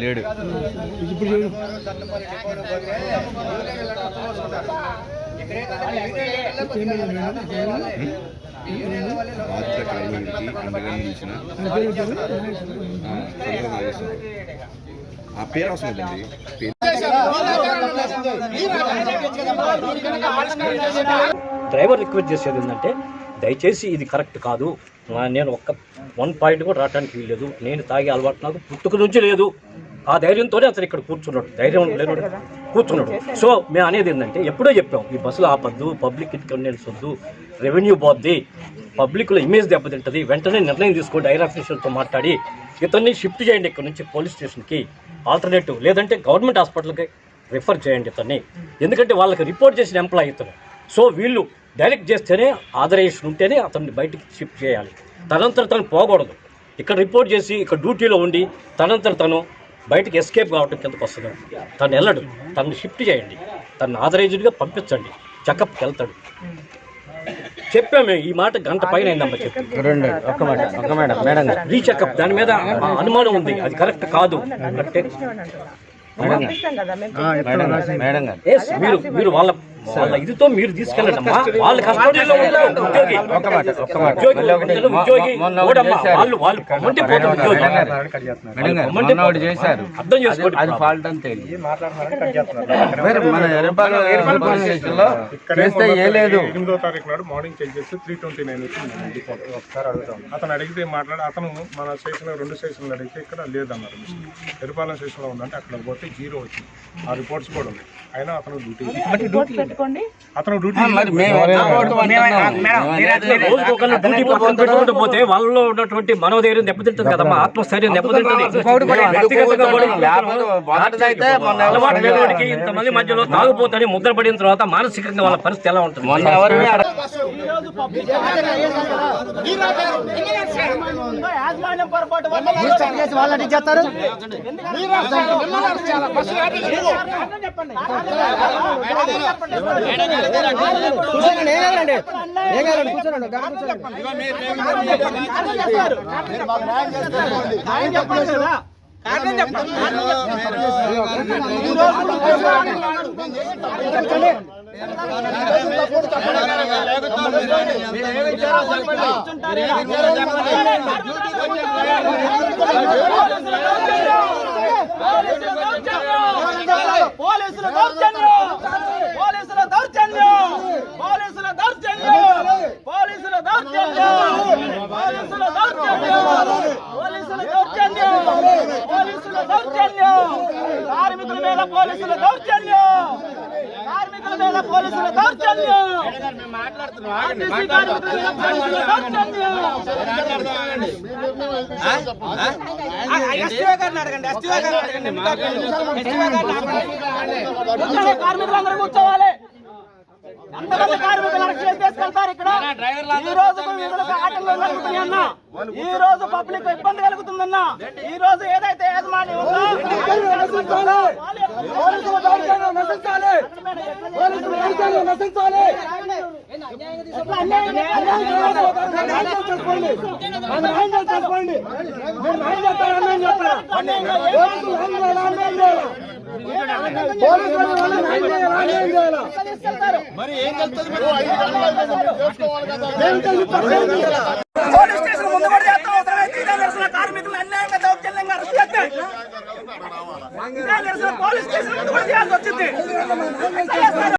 లేడు. ఇప్పుడు ఆ పేరు అవసరం డ్రైవర్ రిక్వెస్ట్ చేసేది ఏంటంటే దయచేసి ఇది కరెక్ట్ కాదు. నేను ఒక్క వన్ పాయింట్ కూడా రావడానికి వీల్లేదు. నేను తాగే అలవాటు నాకు పుట్టుక నుంచి లేదు. ఆ ధైర్యంతోనే అతను ఇక్కడ కూర్చున్నాడు. ధైర్యం లేనుడు కూర్చున్నాడు. సో మేము అనేది ఏంటంటే ఎప్పుడో చెప్పాం ఈ బస్సులు ఆపద్దు పబ్లిక్ ఇన్కన్వీనియన్స్ వద్దు రెవెన్యూ పోద్ది పబ్లిక్లో ఇమేజ్ దెబ్బతింటుంది వెంటనే నిర్ణయం తీసుకోండి ఐర్ ఆఫీసర్తో మాట్లాడి ఇతన్ని షిఫ్ట్ చేయండి ఇక్కడ నుంచి పోలీస్ స్టేషన్కి ఆల్టర్నేటివ్ లేదంటే గవర్నమెంట్ హాస్పిటల్కి రిఫర్ చేయండి ఇతన్ని. ఎందుకంటే వాళ్ళకి రిపోర్ట్ చేసిన ఎంప్లాయీ ఇతను. సో వీళ్ళు డైరెక్ట్ చేస్తేనే ఆథరైజేషన్ ఉంటేనే అతన్ని బయటికి షిఫ్ట్ చేయాలి. తనంతట తను పోకూడదు. ఇక్కడ రిపోర్ట్ చేసి ఇక్కడ డ్యూటీలో ఉండి తనంతట తను బయటికి ఎస్కేప్ కావటం కిందకు వస్తున్నాడు తను వెళ్ళడు. తను షిఫ్ట్ చేయండి. తను ఆథరైజ్డ్గా పంపించండి. చెకప్కి వెళ్తాడు. చెప్పాము ఈ మాట గంట పైన అయిందమ్మా చెప్పి. రెండు ఒక్క మాట ఒక్క మేడం మేడం. గారు రీచెకప్ దాని మీద అనుమానం ఉంది. అది కరెక్ట్ కాదు. మీరు మీరు వాళ్ళ ఇదితో మీరు తీసుకెళ్ళండి అమ్మా వాళ్ళ కస్టడీలో ఉంటారు ఉద్యోగి. ఉద్యోగి ఉద్యోగి. ఉద్యోగి. చేశారు. అర్థం చేసుకోండి అది ఫాల్ట్ అని తెలియదు. మన ఎర్రపాలెం ఎర్రపాలెం స్టేషన్లో చేస్తే ఏ లేదు. ఎనిమిదో తారీఖు నాడు మార్నింగ్ చెక్ చేస్తే త్రీ ట్వంటీ నైన్ వచ్చింది. రిపోర్ట్ ఒకసారి అడుగుతాం అతను అడిగితే మాట్లాడి అతను మన స్టేషన్ రెండు స్టేషన్లు అడిగితే ఇక్కడ లేదన్నారు. ఎరుపాలెం స్టేషన్లో ఉందంటే అక్కడ పోతే జీరో వచ్చింది. ఆ రిపోర్ట్స్ కూడా ఉన్నాయి. అయినా అతను డ్యూటీ అతను డ్యూటీ డ్యూటీ పక్కన పెట్టుకుంటూ పోతే వాళ్ళలో ఉన్నటువంటి మనోధైర్యం దెబ్బతింటుంది కదమ్మా ఆత్మస్థైర్యం దెబ్బతింటుంది ఇంతమంది మధ్యలో తాగుపోతని ముద్ర పడిన తర్వాత మానసికంగా వాళ్ళ పరిస్థితి ఎలా ఉంటుంది వాళ్ళని చేస్తారు కూర్చోండి ఏం కావాలండి ఏం కావాలండి కూర్చోండి పోలీసులు దౌర్జన్యం పోలీసుల దౌర్జన్యం పోలీసుల దౌర్జన్యం పోలీసుల దౌర్జన్యం పోలీసుల దౌర్జన్యం పోలీసుల దౌర్జన్యం కార్మికుల మీద పోలీసుల దౌర్జన్యం! కార్మికుల మీద పోలీసుల దౌర్జన్యం! కార్మికులందరూ కూర్చోవాలి. ఎంతమంది కార్మికులు అరెస్ట్ చేసి తీసుకెళ్తారు ఇక్కడ? ఈ రోజు విధులకు ఆటంకం కలుగుతున్నాయి అన్న. ఈ రోజు పబ్లిక్ ఇబ్బంది కలుగుతుందన్న. ఈ రోజు ఏదైతే యజమాని పోలీసుల పోలీస్ స్టేషన్ ముందు పడి చేస్తాం. అవసరమైతే నిరసన. కార్మికులు అన్యాయంగా దౌర్జన్యంగా అరెస్ట్ చేస్తే నిరసన. పోలీస్ స్టేషన్ ముందు కూడా చేయాల్సి వచ్చింది.